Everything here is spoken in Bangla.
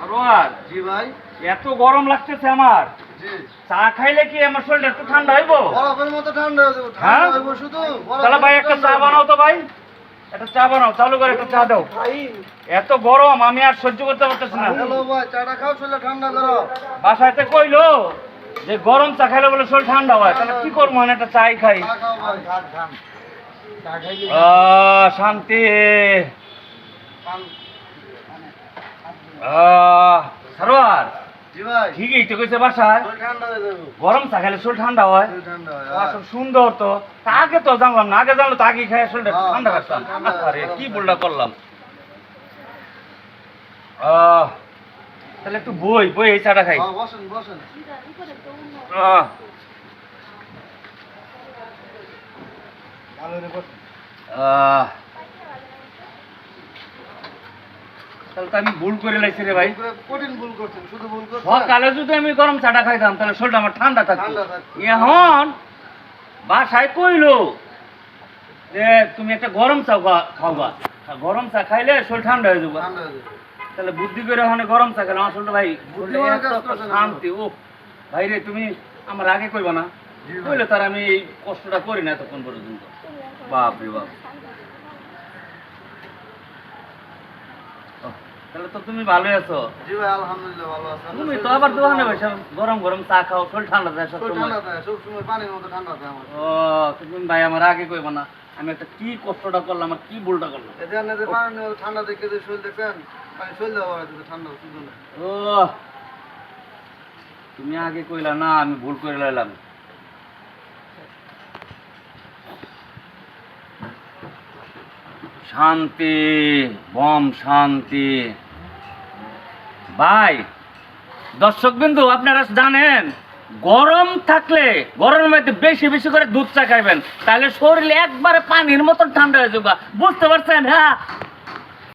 সরোয়ার। জি ভাই। এত গরম লাগতেছে আমার। চা খাইলে কি আমার শরীরটা একটু ঠান্ডা হইব? বরফের মতো ঠান্ডা হয়ে? ঠান্ডা হইব শুধু। তাহলে ভাই একটা চা বানাও তো ভাই। একটা চা বানাও চালু করে একটা চা দাও। এত গরম আমি আর সহ্য করতে পারতেছি না। হ্যালো ভাই চাটা খাও শরীরটা ঠান্ডা করো। বাসাতে কইলো যে গরম চা খাইলে বলে শরীর ঠান্ডা হয়। তাহলে কি করব মানে একটা চাই খাই। শান্তি। সরোয়ার। ঠিকই তো কইছে বাসায়। হয়ে গরম চা খাইলে শরীর ঠান্ডা হয়। ঠান্ডা হয় আসল সুন্দর তো। আগে তো জানলাম না আগে জানলো তো আগে খাই শরীরটা হ্যাঁ, ঠান্ডা রাখতাম ঠান্ডা, আরে কি ভুলটা করলাম। আহ, তাহলে একটু বই বই এই চাটা খাই। হ্যাঁ, বসেন বসেন। আহ, ভালো রে বসেন আহ। তাহলে তো আমি ভুল করে লাইছি রে ভাই। কঠিন ভুল করছেন শুধু ভুল করছেন। সকালে যদি আমি গরম চাটা খাইতাম তাহলে শরীরটা আমার ঠান্ডা থাকতো। ঠান্ডা থাকতো। এখন বাসায় কইলো যে তুমি একটা গরম চা খাওয়া গরম চা খাইলে শরীর ঠান্ডা হয়ে যাবে। ঠান্ডা যাবে। তাহলে বুদ্ধি করে ওখানে গরম চা খেলাম। আসলে ভাই। শান্তি। ও ভাই রে তুমি আমার আগে কইবা না। কইলে তার আমি এই কষ্টটা করি না এতক্ষণ পর্যন্ত। বাপ রে বাপ। তাহলে তো তুমি ভালোই আছো। জি ভাই আলহামদুলিল্লাহ ভালো তুমি তো আবার দোকানে বসে গরম গরম চা খাও শরীর ঠান্ডা যায় সব সময়। ঠান্ডা থাকে সবসময় পানির মতো ঠান্ডা থাকে আমার। ও তুমি ভাই আমার আগে কইবা না আমি একটা কি কষ্টটা করলাম আর কি ভুলটা করলাম? যে পানি ঠান্ডা দেখে যে শরীর দেখেন পানি শরীর দেওয়া ঠান্ডা ও তুমি আগে কইলা না আমি ভুল করে লাইলাম। শান্তি, বম শান্তি। ভাই, দর্শকবিন্দু, আপনারা জানেন, গরম থাকলে, গরমের মধ্যে বেশি বেশি করে দুধ চা খাইবেন। তাহলে শরীর একবারে পানির মতন ঠান্ডা হয়ে যাবে। বুঝতে পারছেন হ্যাঁ?